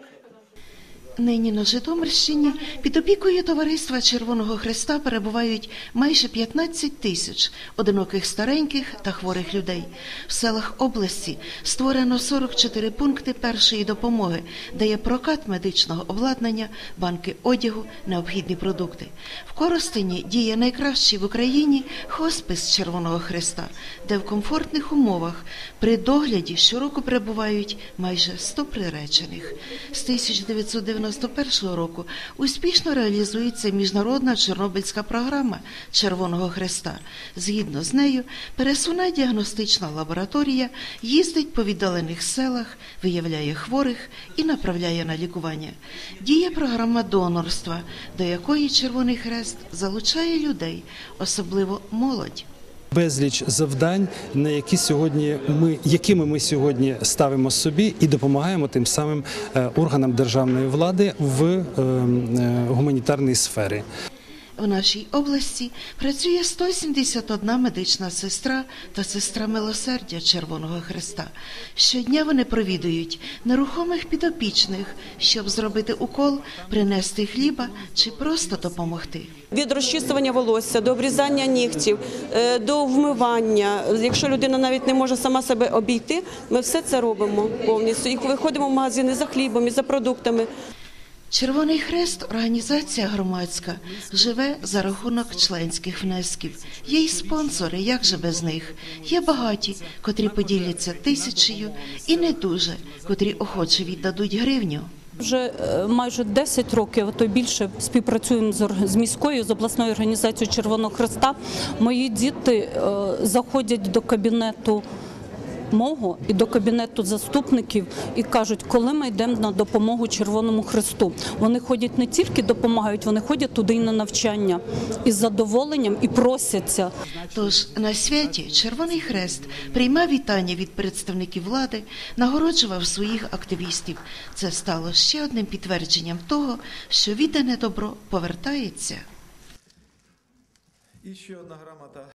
Okay. Нині на Житомирщині під опікою товариства Червоного Христа перебувають майже 15 тисяч одиноких стареньких та хворих людей. В селах області створено 44 пункти першої допомоги, де є прокат медичного обладнання, банки одягу, необхідні продукти. В Коростені діє найкращий в Україні хоспис Червоного Христа, де в комфортних умовах при догляді щороку перебувають майже 100 приречених. З 1991 року успішно реалізується міжнародна Чорнобильська програма Червоного Хреста. Згідно з нею, пересувна діагностична лабораторія їздить по віддалених селах, виявляє хворих і направляє на лікування. Діє програма донорства, до якої Червоний Хрест залучає людей, особливо молодь. Безліч завдань, на які сьогодні ми, якими ми сьогодні ставимо собі і допомагаємо тим самим е, органам державної влади в е, е, гуманітарній сфері. В нашій області працює 171 медична сестра та сестра милосердя Червоного Христа. Щодня вони провідують нерухомих підопічних, щоб зробити укол, принести хліба чи просто допомогти. Від розчісування волосся до обрізання нігтів, е, до вмивання. Якщо людина навіть не може сама себе обійти, ми все це робимо повністю. І виходимо в магазини за хлібом і за продуктами. Червоний Хрест організація громадська живе за рахунок членських внесків. Є й спонсори, як же без них. Є багаті, котрі поділяться тисячею, і не дуже, котрі охоче віддадуть гривню. Вже е, майже 10 років, а то більше співпрацюємо з, міською, з обласною організацією Червоного Христа. Мої діти е, заходять до кабінету мого і до кабінету заступників і кажуть, коли ми йдемо на допомогу Червоному Христу. Вони ходять не тільки допомагають, вони ходять туди і на навчання із задоволенням і просяться. Тож на святі Червоний Хрест приймав вітання від представників влади, нагороджував своїх активістів. Це стало ще одним підтвердженням того, що віддане добро повертається. І ще одна грамота